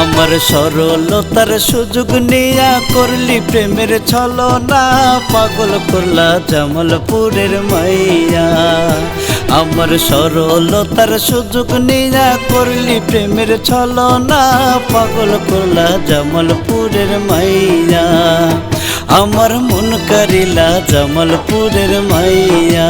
আমার সরলতার সুযোগ নিয়া করলি প্রেমের ছলনা, পাগল করলা জামালপুরের মাইয়া। আমার সরলতার সুযোগ নিয়া করলি প্রেমের ছলনা, পাগল করলা জামালপুরের মাইয়া। আমার মন করিলা জামালপুরের মাইয়া।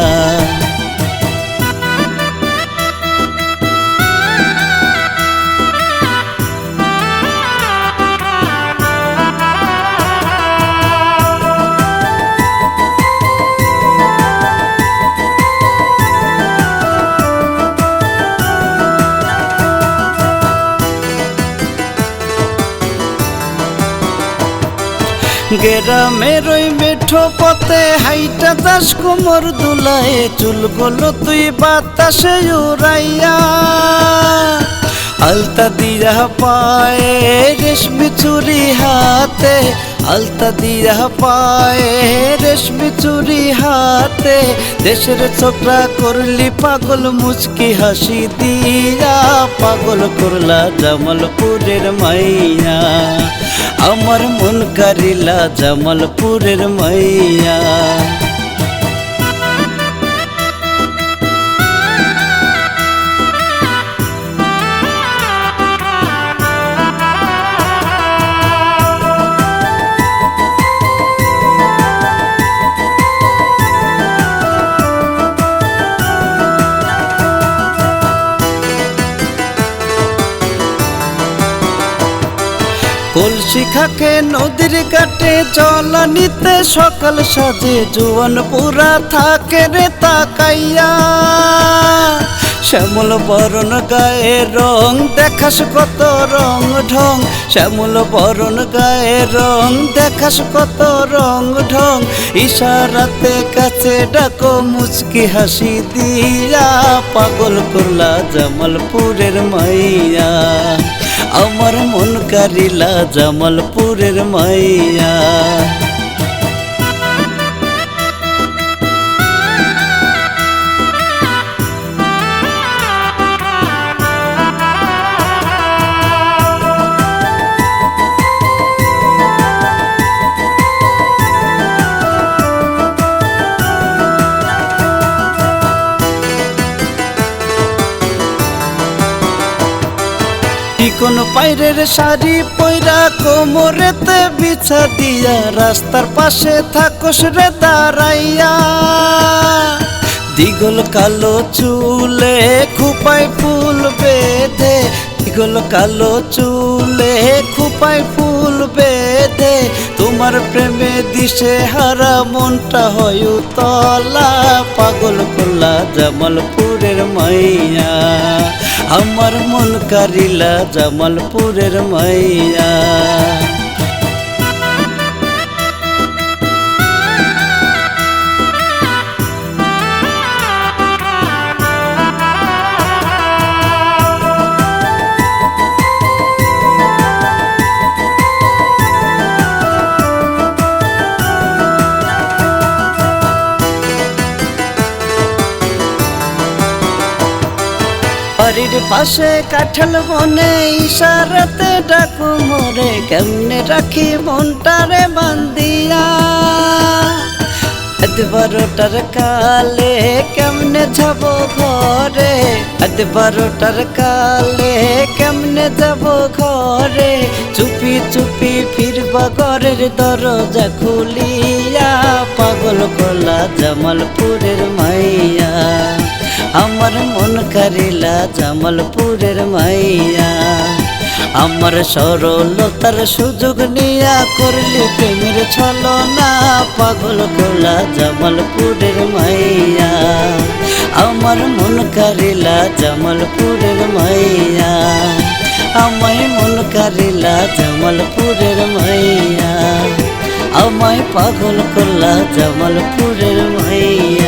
গেরামের ওই মেঠো পথে, হাইটা দাস কোমর দুলায়, চুলগুলো তুই বাতাসে উড়াইয়া। আলতা দিয়া পায়ে রেশমি চুরি হাতে, আলতা দিয়া পায়ে রেশমি চুরি হাতে, দেশের ছোকরা করলি পাগল, মুচকি হাসি দিয়া, পাগল করলা জামালপুরের মাইয়া। আমার মন কারিলা জামালপুরের মাইয়া। কলসি খাকে নদীর কাটে চলানিতে সকাল সাজে, জুয়ান পুরা থাকে রে তাকাইয়া। শ্যামল বরণ গায়ে রং, দেখাস কত রং ঢং। শ্যামল বরণ গায়ে রং, দেখাস কত রং ঢং। ইশারাতে কাছে ডাকো মুচকি হাসি দিয়া, পাগল করলা জামালপুরের মাইয়া। আমার মন কারিলা জামালপুরের মাইয়া। কোন পাইরের শাড়ি পয়রা কোমরেতে বিছা দিয়া রাস্তার পাশে থাকস রে দাঁড়াইয়া। দিগল কালো চুলে খুপাই ফুল বেঁধে, দিগল কালো চুলে খুপাই ফুল বেঁধে, তোমার প্রেমে দিশে হারা মনটা হয় তলা পাগল করলা জামালপুরের মাইয়া। আমার মন কারিলা জামালপুরের মাইয়া। বাড়ির পাশে কাঠাল বনে ইশারাতে ডাকু, মোরে কেমনে রাখি মনটারে বান্দিয়া আদ বারোটার কালে কেমনে যাব ঘরে? আদ বারোটার কালে কেমনে যাব ঘরে? চুপি চুপি ফিরবা ঘরের দরজা খুলিয়া, পাগল কলা জামালপুরের মাইয়া। আমার মন কারিলা জামালপুরের মাইয়া। আমার সরলতার সুযোগ নিয়া করলি প্রেমের ছলনা, পাগল কোলা জামালপুরের মাইয়া। আমার মন কারিলা জামালপুরের মাইয়া। আমায় মন কারিলা জামালপুরের মাইয়া। আমায় পাগল করলা জামালপুরের মাইয়া।